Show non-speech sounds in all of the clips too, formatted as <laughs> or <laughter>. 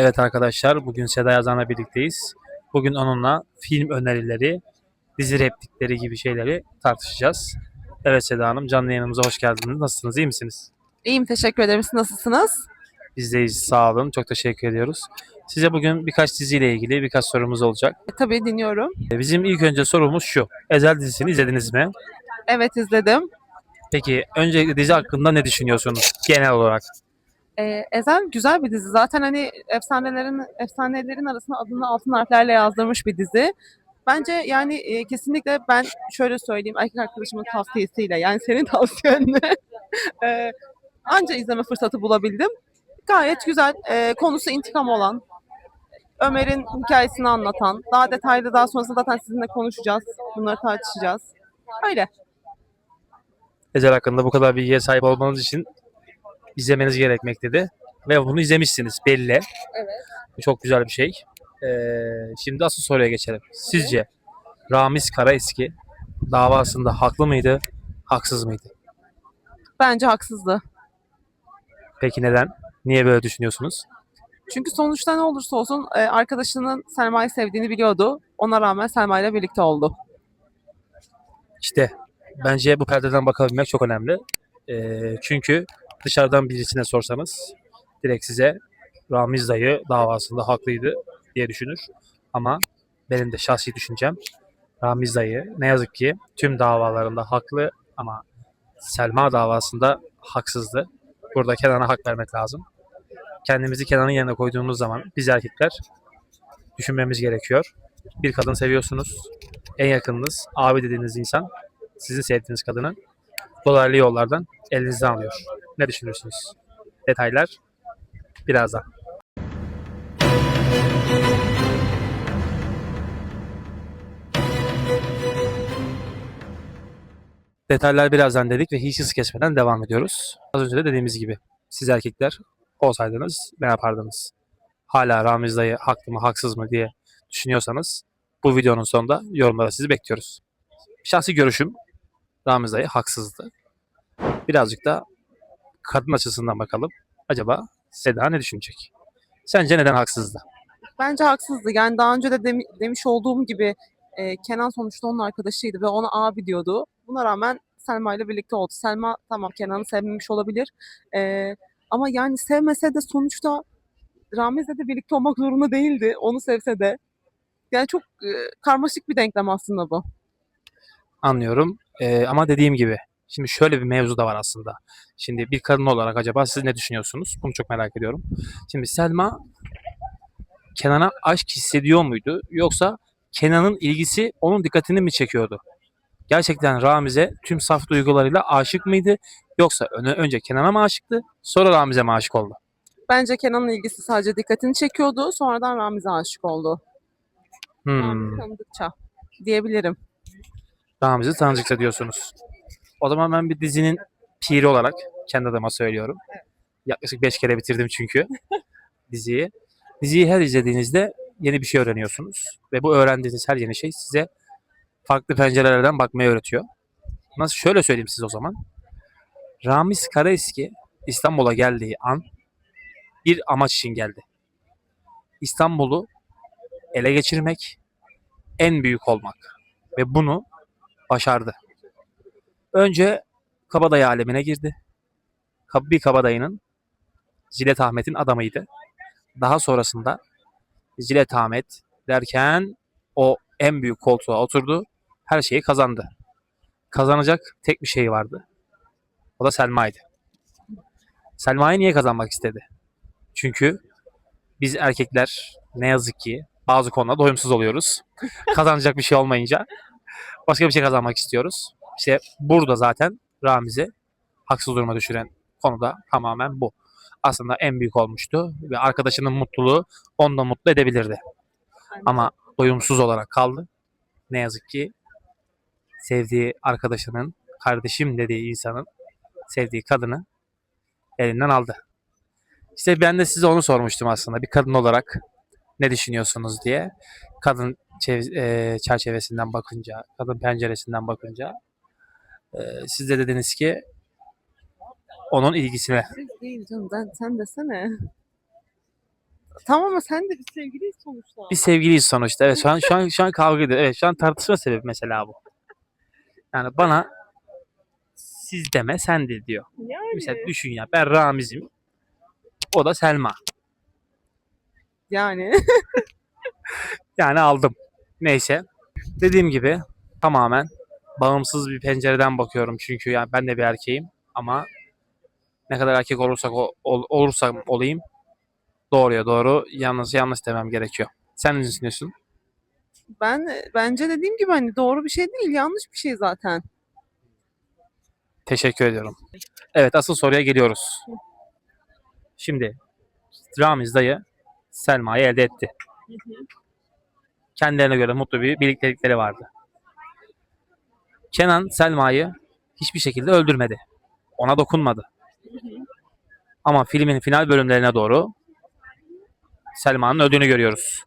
Evet arkadaşlar bugün Seda Yazan'la birlikteyiz. Bugün onunla film önerileri, dizi replikleri gibi şeyleri tartışacağız. Evet Seda Hanım canlı yayınımıza hoş geldiniz. Nasılsınız iyi misiniz? İyiyim teşekkür ederim. Siz nasılsınız? Bizdeyiz sağ olun çok teşekkür ediyoruz. Size bugün birkaç diziyle ilgili birkaç sorumuz olacak. E, tabii dinliyorum. Bizim ilk önce sorumuz şu. Ezel dizisini izlediniz mi? Evet izledim. Peki öncelikle dizi hakkında ne düşünüyorsunuz genel olarak? E, Ezel güzel bir dizi. Zaten hani efsanelerin efsanelerin arasına adını altın harflerle yazdırmış bir dizi. Bence yani e, kesinlikle ben şöyle söyleyeyim erkek arkadaşımın tavsiyesiyle yani senin <laughs> tavsiyenle e, anca izleme fırsatı bulabildim. Gayet güzel. E, konusu intikam olan, Ömer'in hikayesini anlatan, daha detaylı daha sonrasında zaten sizinle konuşacağız. Bunları tartışacağız. Öyle. Ezel hakkında bu kadar bilgiye sahip olmanız için izlemeniz gerekmektedir. Ve bunu izlemişsiniz belli. Evet. Çok güzel bir şey. Ee, şimdi asıl soruya geçelim. Sizce Ramiz Karaeski davasında haklı mıydı, haksız mıydı? Bence haksızdı. Peki neden? Niye böyle düşünüyorsunuz? Çünkü sonuçta ne olursa olsun e, arkadaşının Selma'yı sevdiğini biliyordu. Ona rağmen Selma ile birlikte oldu. İşte bence bu perdeden bakabilmek çok önemli. Ee, çünkü dışarıdan birisine sorsanız direkt size Ramiz dayı davasında haklıydı diye düşünür. Ama benim de şahsi düşüncem Ramiz dayı ne yazık ki tüm davalarında haklı ama Selma davasında haksızdı. Burada Kenan'a hak vermek lazım. Kendimizi Kenan'ın yerine koyduğumuz zaman biz erkekler düşünmemiz gerekiyor. Bir kadın seviyorsunuz. En yakınınız, abi dediğiniz insan sizin sevdiğiniz kadını dolaylı yollardan elinizden alıyor. Ne düşünürsünüz? Detaylar birazdan. Detaylar birazdan dedik ve hiç hız kesmeden devam ediyoruz. Az önce de dediğimiz gibi siz erkekler olsaydınız ne yapardınız? Hala Ramiz dayı haklı mı haksız mı diye düşünüyorsanız bu videonun sonunda yorumlara sizi bekliyoruz. Şahsi görüşüm Ramiz dayı haksızdı. Birazcık da kadın açısından bakalım. Acaba Seda ne düşünecek? Sence neden haksızdı? Bence haksızdı. Yani daha önce de demi- demiş olduğum gibi e, Kenan sonuçta onun arkadaşıydı ve ona abi diyordu. Buna rağmen Selma ile birlikte oldu. Selma tamam Kenan'ı sevmemiş olabilir. E, ama yani sevmese de sonuçta Ramiz'le de birlikte olmak zorunda değildi. Onu sevse de. Yani çok e, karmaşık bir denklem aslında bu. Anlıyorum. Ee, ama dediğim gibi şimdi şöyle bir mevzu da var aslında. Şimdi bir kadın olarak acaba siz ne düşünüyorsunuz? Bunu çok merak ediyorum. Şimdi Selma Kenan'a aşk hissediyor muydu? Yoksa Kenan'ın ilgisi onun dikkatini mi çekiyordu? Gerçekten Ramiz'e tüm saf duygularıyla aşık mıydı? Yoksa önce Kenan'a mı aşıktı? Sonra Ramiz'e mi aşık oldu? Bence Kenan'ın ilgisi sadece dikkatini çekiyordu. Sonradan Ramiz'e aşık oldu. Hmm. Ramiz'i tanıdıkça diyebilirim. Ramiz'i tanıdıkça diyorsunuz. O zaman ben bir dizinin piri olarak kendi adıma söylüyorum. Yaklaşık 5 kere bitirdim çünkü <laughs> diziyi. Diziyi her izlediğinizde yeni bir şey öğreniyorsunuz. Ve bu öğrendiğiniz her yeni şey size farklı pencerelerden bakmayı öğretiyor. Nasıl şöyle söyleyeyim size o zaman. Ramiz Karaeski İstanbul'a geldiği an bir amaç için geldi. İstanbul'u ele geçirmek, en büyük olmak. Ve bunu başardı. Önce kabadayı alemine girdi. Bir kabadayının Zilet Ahmet'in adamıydı. Daha sonrasında Zilet Ahmet derken o en büyük koltuğa oturdu. Her şeyi kazandı. Kazanacak tek bir şey vardı. O da Selma'ydı. Selma'yı niye kazanmak istedi? Çünkü biz erkekler ne yazık ki bazı konuda doyumsuz oluyoruz. <laughs> Kazanacak bir şey olmayınca başka bir şey kazanmak istiyoruz. İşte burada zaten Ramiz'i haksız duruma düşüren konu da tamamen bu. Aslında en büyük olmuştu ve arkadaşının mutluluğu onu da mutlu edebilirdi. Ama doyumsuz olarak kaldı. Ne yazık ki sevdiği arkadaşının, kardeşim dediği insanın sevdiği kadını elinden aldı. İşte ben de size onu sormuştum aslında bir kadın olarak ne düşünüyorsunuz diye. Kadın e, çerçevesinden bakınca, kadın penceresinden bakınca e, siz de dediniz ki onun ilgisine. Siz değil canım sen, sen desene. Tamam ama sen de bir sevgiliyiz sonuçta. Bir sevgiliyiz sonuçta. Evet şu an şu an şu an kavga ediyor. Evet şu an tartışma sebebi mesela bu. Yani bana siz deme sen de diyor. Yani. Mesela düşün ya ben Ramiz'im. O da Selma. Yani. Yani aldım. Neyse. Dediğim gibi tamamen bağımsız bir pencereden bakıyorum çünkü yani ben de bir erkeğim ama ne kadar erkek olursak ol- olursam olayım doğruya doğru yalnız yanlış demem gerekiyor. Sen ne düşünüyorsun? Ben bence dediğim gibi hani doğru bir şey değil, yanlış bir şey zaten. Teşekkür ediyorum. Evet asıl soruya geliyoruz. Şimdi Ramiz dayı Selma'yı elde etti. Kendilerine göre mutlu bir birliktelikleri vardı. Kenan Selma'yı hiçbir şekilde öldürmedi. Ona dokunmadı. Ama filmin final bölümlerine doğru Selma'nın öldüğünü görüyoruz.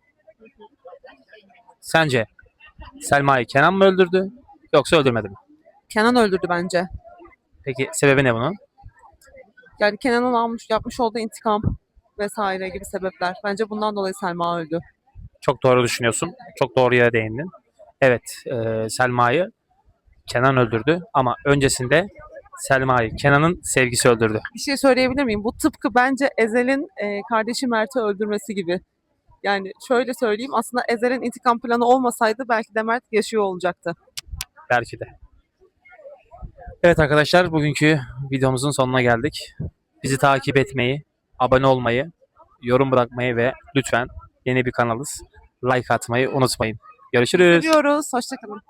Sence Selma'yı Kenan mı öldürdü yoksa öldürmedi mi? Kenan öldürdü bence. Peki sebebi ne bunun? Yani Kenan'ın almış, yapmış olduğu intikam vesaire gibi sebepler. Bence bundan dolayı Selma öldü. Çok doğru düşünüyorsun. Çok doğru yere değindin. Evet, e, Selma'yı Kenan öldürdü ama öncesinde Selma'yı Kenan'ın sevgisi öldürdü. Bir şey söyleyebilir miyim? Bu tıpkı bence Ezel'in e, kardeşi Mert'i öldürmesi gibi. Yani şöyle söyleyeyim aslında Ezel'in intikam planı olmasaydı belki de Mert yaşıyor olacaktı. Belki de. Evet arkadaşlar, bugünkü videomuzun sonuna geldik. Bizi takip etmeyi, abone olmayı, yorum bırakmayı ve lütfen yeni bir kanalız. Like atmayı unutmayın. Görüşürüz. Seviyoruz. Hoşçakalın.